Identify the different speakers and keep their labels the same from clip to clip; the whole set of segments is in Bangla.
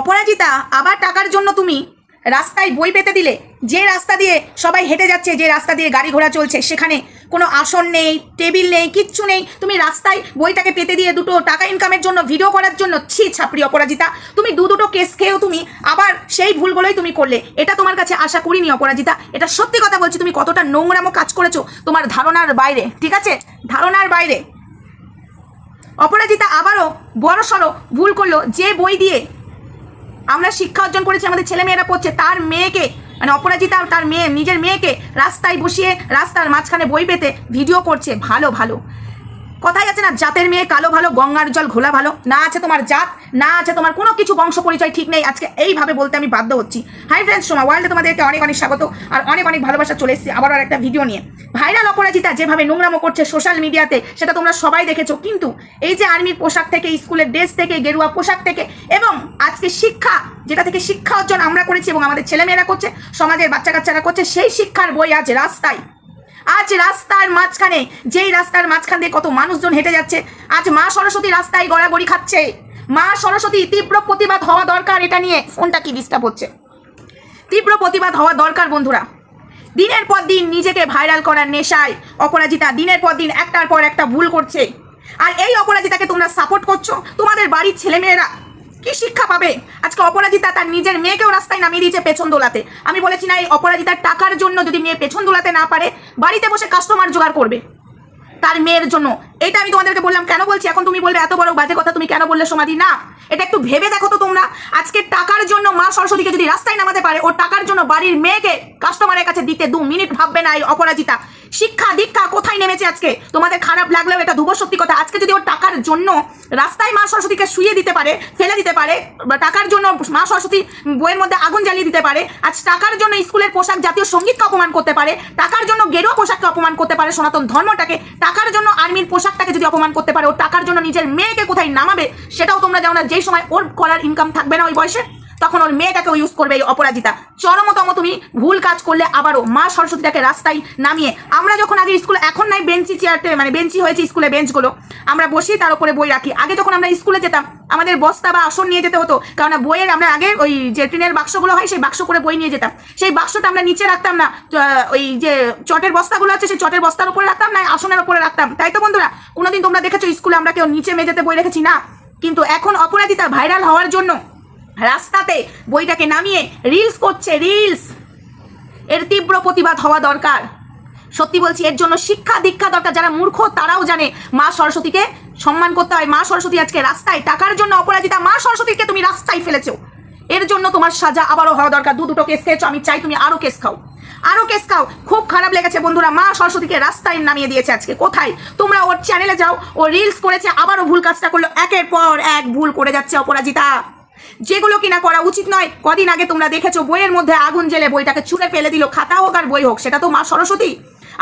Speaker 1: অপরাজিতা, আবার টাকার জন্য তুমি রাস্তায় বই পেতে দিলে। যে রাস্তা দিয়ে সবাই হেঁটে যাচ্ছে, যে রাস্তা দিয়ে গাড়ি ঘোড়া চলছে, সেখানে কোনো আসন নেই, টেবিল নেই, কিচ্ছু নেই। তুমি রাস্তায় বইটাকে পেতে দিয়ে দুটো টাকা ইনকামের জন্য ভিডিও করার জন্য, ছি ছাপড়ি অপরাজিতা। তুমি দু দুটো কেস খেয়েও তুমি আবার সেই ভুলগুলোই তুমি করলে। এটা তোমার কাছে আশা করিনি অপরাজিতা। এটা সত্যি কথা বলছি, তুমি কতটা নোংরামো কাজ করেছ তোমার ধারণার বাইরে, ঠিক আছে? ধারণার বাইরে। অপরাজিতা আবারও বড় সড়ো ভুল করল, যে বই দিয়ে আমরা শিক্ষা অর্জন করেছি, আমাদের ছেলে মেয়েরা পড়ছে, তার মেয়েকে মানে অপরাজিতা তার মেয়ে, নিজের মেয়েকে রাস্তায় বসিয়ে রাস্তার মাঝখানে বই পেতে ভিডিও করছে, ভালো ভালো। কথাই আছে না, জাতের মেয়ে, কালো ভালো, গঙ্গার জল, ঘোলা ভালো। না আছে তোমার জাত, না আছে তোমার কোনো কিছু বংশ পরিচয় ঠিক নেই। আজকে এইভাবে বলতে আমি বাধ্য হচ্ছি। হাই ফ্রেন্ডস সোমা ওয়ার্ল্ডে তোমাদেরকে অনেক অনেক স্বাগত আর অনেক অনেক ভালোবাসা চলে এসেছি। আবার একটা ভিডিও নিয়ে। ভাইরাল অপরাজিতা যেভাবে নোংরামো করছে সোশ্যাল মিডিয়াতে সেটা তোমরা সবাই দেখেছ। কিন্তু এই যে আর্মির পোশাক থেকে স্কুলের ড্রেস থেকে, গেরুয়া পোশাক থেকে এবং আজকে শিক্ষা, যেটা থেকে শিক্ষা অর্জন আমরা করেছি এবং আমাদের ছেলেমেয়েরা করছে, সমাজের বাচ্চা কাচ্চারা করছে, সেই শিক্ষার বই আজ রাস্তায়। আজ রাস্তার মাঝখানে, যেই রাস্তার মাঝখান দিয়ে কত মানুষজন হেঁটে যাচ্ছে, আজ মা সরস্বতী রাস্তায় গড়াগড়ি খাচ্ছে। মা সরস্বতী, তীব্র প্রতিবাদ হওয়া দরকার এটা নিয়ে। ফোনটা কি ডিস্টার্ব হচ্ছে? তীব্র প্রতিবাদ হওয়া দরকার বন্ধুরা। দিনের পর দিন নিজেকে ভাইরাল করার নেশায়। অপরাজিতা দিনের পর দিন একটার পর একটা ভুল করছে। আর এই অপরাজিতাকে তোমরা সাপোর্ট করছ। তোমাদের বাড়ির ছেলেমেয়েরা। কি শিক্ষা পাবে? আজকে অপরাজিতা তার নিজের মেয়েকেও রাস্তায় নামিয়ে দিয়েছে পেছন দোলাতে। আমি বলেছি না, এই অপরাজিতার টাকার জন্য যদি মেয়ে পেছন দোলাতে না পারে, বাড়িতে বসে কাস্টমার জোগাড় করবে। তার মেয়ের জন্য। এটা আমি তোমাদেরকে বললাম, কেন বলছি? এখন তুমি বলবে, এত বড় বাজে কথা তুমি কেন বললে সমাধি? না, এটা একটু ভেবে দেখো তো তোমরা। আজকে টাকার জন্য মা সরস্বতীকে যদি রাস্তায় নামাতে পারে ও টাকার জন্য বাড়ির মেয়েকে কাস্টমারের কাছে দিতে দু মিনিট ভাববে না এই অপরাজিতা। শিক্ষা দীক্ষা কোথায় নেমেছে আজকে? তোমাদের খারাপ লাগলেও এটা ধুবো সত্যি কথা। আজকে যদি ও টাকার জন্য রাস্তায় মা সরস্বতীকে শুয়ে দিতে পারে, ফেলে দিতে পারে টাকার জন্য মা সরস্বতী বইয়ের মধ্যে আগুন জ্বালিয়ে দিতে পারে, আজ টাকার জন্য স্কুলের পোশাক জাতীয় সঙ্গীতকে অপমান করতে পারে, টাকার জন্য গেরুয়া পোশাককে অপমান করতে পারে, সনাতন ধর্মটাকে, টাকার জন্য আর্মির পোশাকটাকে যদি অপমান করতে পারে ও টাকার জন্য নিজের মেয়েকে কোথায় নামাবে, সেটাও তোমরা জানো না, যেই সময় ওর করার ইনকাম থাকবে না ওই বয়সে। তখন ওর মেয়েটাকেও ইউজ করবে এই অপরাজিতা। চরমতম তুমি ভুল কাজ করলে আবারও মা সরস্বতীটাকে রাস্তায় নামিয়ে, আমরা যখন আগে স্কুলে এখন নাই বেঞ্চি চেয়ারতে মানে বেঞ্চি হয়েছে স্কুলে বেঞ্চগুলো আমরা বসি তার উপরে বই রাখি। আগে যখন আমরা স্কুলে যেতাম, আমাদের বস্তা বা আসন নিয়ে যেতে হতো কারণ বইয়ের আমরা আগে ওই যে টিনের বাক্সগুলো হয়, সেই বাক্স করে বই নিয়ে যেতাম। সেই বাক্সটা আমরা নিচে রাখতাম না ওই যে চটের বস্তাগুলো আছে, সেই চটের বস্তার উপরে রাখতাম না, আসনের উপরে রাখতাম। তাই তো বন্ধুরা, কোনোদিন তোমরা দেখেছ স্কুলে আমরা কেউ নিচে মেঝেতে বই রেখেছি? না। কিন্তু এখন অপরাধিতা ভাইরাল হওয়ার জন্য রাস্তাতে বইটাকে নামিয়ে রিলস করছে রিলস এর তীব্র প্রতিবাদ হওয়া দরকার। সত্যি বলছি, এর জন্য শিক্ষা, দীক্ষা দরকার। যারা মূর্খ, তারাও জানে মা সরস্বতীকে সম্মান করতে হয়। মা সরস্বতী আজকে রাস্তায় টাকার জন্য অপরাজিতা। মা সরস্বতীকে তুমি রাস্তায় ফেলেছো। এর জন্য তোমার সাজা আবারও হওয়া দরকার। দু দুটো কেস খেয়েছো, আমি চাই তুমি আরও কেস খাও। আরও কেস খাও। খুব খারাপ লেগেছে বন্ধুরা, মা সরস্বতীকে রাস্তায় নামিয়ে দিয়েছে আজকে। কোথায়? তোমরা ওর চ্যানেলে যাও। ও রিলস করেছে, আবারও ভুল কাজটা করল। একের পর এক ভুল করে যাচ্ছে অপরাজিতা। যেগুলো কিনা করা উচিত নয়। কদিন আগে তোমরা দেখেছ বইয়ের মধ্যে আগুন জেলে বইটাকে ছুঁড়ে ফেলে দিল, খাতা হোক আর বই হোক, সেটা তো মা সরস্বতী।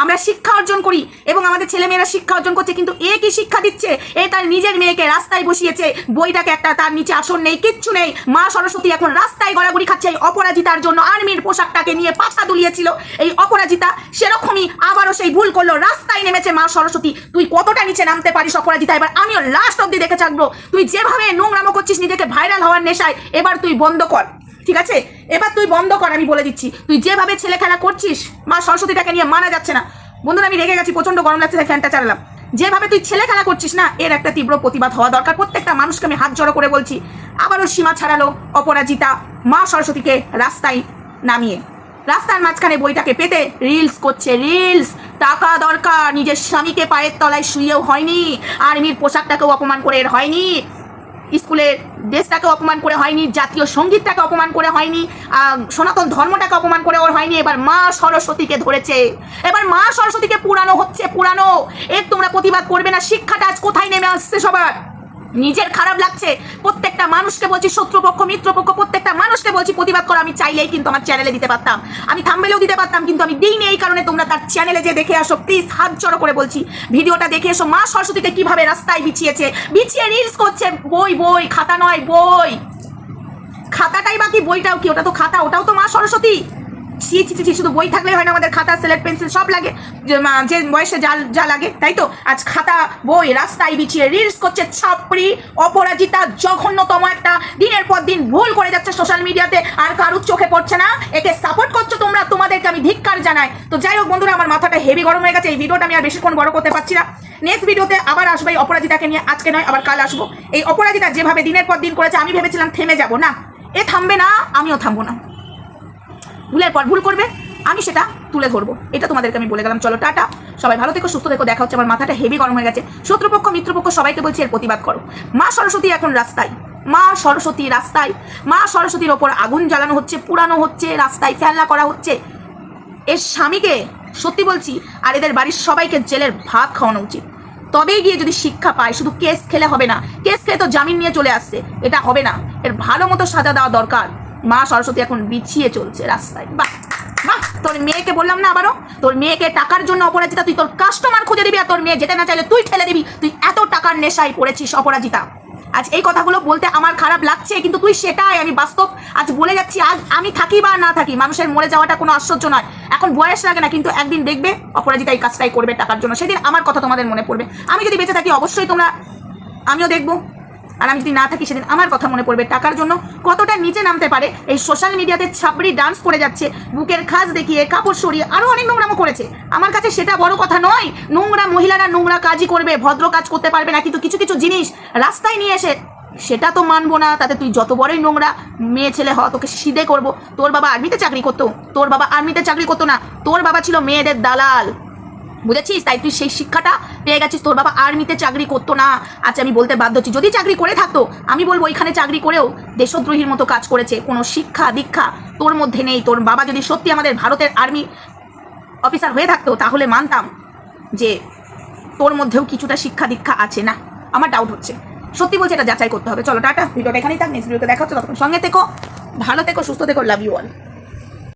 Speaker 1: আমরা শিক্ষা অর্জন করি এবং আমাদের ছেলেমেয়েরা শিক্ষা অর্জন করছে, কিন্তু এ কি শিক্ষা দিচ্ছে? এ তার নিজের মেয়েকে রাস্তায় বসিয়েছে, বইটাকে একটা তার নিচে আসন নেই, কিচ্ছু নেই। মা সরস্বতী এখন রাস্তায় গড়াগড়ি খাচ্ছে এই অপরাজিতার জন্য, আর্মির পোশাকটাকে নিয়ে পাছা দুলিয়েছিল। এই অপরাজিতা সেরকমই আবারও সেই ভুল করল, রাস্তায় নেমেছে মা সরস্বতী। তুই কতটা নিচে নামতে পারিস অপরাজিতা? এবার আমিও লাস্ট অব্দি দেখে থাকব। তুই যেভাবে নোংরামো করছিস, নিজেকে ভাইরাল হওয়ার নেশায়, এবার তুই বন্ধ কর। ঠিক আছে? এবার তুই বন্ধ কর, আমি বলে দিচ্ছি। তুই যেভাবে ছেলে খেলা করছিস, মা সরস্বতীটাকে নিয়ে মানা যাচ্ছে না। বন্ধুরা, আমি রেগে গেছি প্রচণ্ড গরম লাগছে ফ্যানটা চালালাম। যেভাবে তুই ছেলে খেলা করছিস না, এর একটা তীব্র প্রতিবাদ হওয়া দরকার। প্রত্যেকটা মানুষকে আমি হাত জড়ো করে বলছি, আবারও সীমা ছাড়ালো অপরাজিতা মা সরস্বতীকে রাস্তায় নামিয়ে। রাস্তার মাঝখানে বইটাকে পেতে রিলস করছে রিলস টাকা দরকার, নিজের স্বামীকে পায়ের তলায় শুয়েও হয়নি। আর্মির পোশাকটাকেও অপমান করে এর হয়নি। স্কুলের দেশটাকে অপমান করে হয়নি, জাতীয় সঙ্গীতটাকে অপমান করে হয়নি সনাতন ধর্মটাকে অপমান করে ওর হয়নি, এবার মা সরস্বতীকে ধরেছে। এবার মা সরস্বতীকে পুরানো হচ্ছে, পুরানো। এর তোমরা প্রতিবাদ করবে না, শিক্ষাটা আজ কোথায় নেমে আসছে সবার? নিজের খারাপ লাগছে। প্রত্যেকটা মানুষকে বলছি শত্রুপক্ষ, মিত্রপক্ষ, প্রত্যেকটা মানুষকে বলছি প্রতিবাদ করো। আমি চাইলেই কিন্তু আমার চ্যানেলে দিতে পারতাম। আমি থাম্বেলেও দিতে পারতাম, কিন্তু আমি দিইনি এই কারণে তোমরা তার চ্যানেলে যে দেখে আসো। প্লিজ হাত জড়ো করে বলছি। ভিডিওটা দেখে এসো। মা সরস্বতীকে কীভাবে রাস্তায় বিছিয়েছে? বিছিয়ে রিলস করছে। বই বই, খাতা নয়, বই। খাতাটাই বাকি, বইটাও কি? ওটা তো খাতা, ওটাও তো মা সরস্বতী। ছি, ছি, শুধু বই থাকলেই হয় না আমাদের খাতা সিলেট পেন্সিল সব লাগে। যে বয়সে যা যা লাগে তাই তো? আজ খাতা বই রাস্তায় বিছিয়ে রিলস করছে ছাপড়ি অপরাজিতা জঘন্যতম একটা। দিনের পর দিন ভুল করে যাচ্ছে সোশ্যাল মিডিয়াতে আর কারুর চোখে পড়ছে না? একে সাপোর্ট করছ তোমরা তোমাদেরকে আমি ধিক্কার জানাই। তো যাই হোক বন্ধুরা আমার মাথাটা হেভি গরম হয়ে গেছে এই ভিডিওটা আমি আর বেশিক্ষণ বড় করতে পারছি না। নেক্সট ভিডিওতে আবার আসব এই অপরাজিতাকে নিয়ে আজকে নয় আবার কাল আসব। এই অপরাজিতা যেভাবে দিনের পর দিন করেছে আমি ভেবেছিলাম থেমে যাব না? এ থামবে না আমিও থামবো না। ভুলের পর ভুল করবে, আমি সেটা তুলে ধরবো। এটা তোমাদেরকে আমি বলে গেলাম। চলো, টাটা। সবাই ভালো থেকো, সুস্থ থেকো। দেখা হচ্ছে, আমার মাথাটা হেভি গরম হয়ে গেছে। শত্রুপক্ষ, মিত্রপক্ষ, সবাইকে বলছি এর প্রতিবাদ করো। মা সরস্বতী এখন রাস্তায়। মা সরস্বতী রাস্তায়। মা সরস্বতীর ওপর আগুন জ্বালানো হচ্ছে, পুরানো হচ্ছে, রাস্তায় ফেলনা করা হচ্ছে। এর স্বামীকে সত্যি বলছি, আর এদের বাড়ির সবাইকে জেলের ভাত খাওয়ানো উচিত। তবেই গিয়ে যদি শিক্ষা পায়, শুধু কেস খেলে হবে না। কেস খেলে তো জামিন নিয়ে চলে আসছে। এটা হবে না। এর ভালো মতো সাজা দেওয়া দরকার। মা সরস্বতী এখন বিছিয়ে চলছে রাস্তায়। বাহ বাহ, তোর মেয়েকে বললাম না আবারও? তোর মেয়েকে টাকার জন্য অপরাজিতা, তুই তোর কাস্টমার খুঁজে দিবি আর তোর মেয়ে যেতে না চাইলে তুই ঠেলে দিবি। তুই এত টাকার নেশায় পড়েছিস অপরাজিতা। আজ এই কথাগুলো বলতে আমার খারাপ লাগছে, কিন্তু তুই সেটাই, আমি বাস্তব আজ বলে যাচ্ছি, আজ আমি থাকি বা না থাকি, মানুষের মরে যাওয়াটা কোনো আশ্চর্য নয়। এখন বয়স লাগে না, কিন্তু একদিন দেখবে অপরাজিতা এই কাজটাই করবে টাকার জন্য। সেদিন আমার কথা তোমাদের মনে পড়বে। আমি যদি বেঁচে থাকি, অবশ্যই তোমরা, আমিও দেখব। আর আমি যদি না থাকি সেদিন আমার কথা মনে পড়বে। টাকার জন্য কতটা নিচে নামতে পারে? এই সোশ্যাল মিডিয়াতে ছাপড়ি ডান্স করে যাচ্ছে, বুকের খাজ দেখিয়ে কাপড় সরিয়ে আরও অনেক নোংরামো করেছে। আমার কাছে সেটা বড় কথা নয়, নোংরা মহিলারা নোংরা কাজই করবে, ভদ্র কাজ করতে পারবে না কিন্তু কিছু কিছু জিনিস রাস্তায় নিয়ে এসে, সেটা তো মানবো না, তাতে তুই যত বড়ই নোংরা মেয়ে ছেলে হ, তোকে সিদে করব। তোর বাবা আর্মিতে চাকরি করতো, তোর বাবা আর্মিতে চাকরি করতো না, তোর বাবা ছিল মেয়েদের দালাল। বুঝেছিস? তাই তুই সেই শিক্ষাটা পেয়ে গেছিস। তোর বাবা আর্মিতে চাকরি করতো না। আচ্ছা আমি বলতে বাধ্য হচ্ছি। যদি চাকরি করে থাকতো, আমি বলব ওইখানে চাকরি করেও দেশদ্রোহীর মতো কাজ করেছে। কোনো শিক্ষা, দীক্ষা তোর মধ্যে নেই। তোর বাবা যদি সত্যি আমাদের ভারতের আর্মি অফিসার হয়ে থাকতো, তাহলে মানতাম যে তোর মধ্যেও কিছুটা শিক্ষা, দীক্ষা আছে। না, আমার ডাউট হচ্ছে। সত্যি বলছে, এটা যাচাই করতে হবে। চলো, টাটা। ভিডিওটা এখানেই থাক। নেক্সট ভিডিওতে দেখা হচ্ছে। ততক্ষণ সঙ্গে থেকো, ভালো থেকো, সুস্থ থেকো। Love you all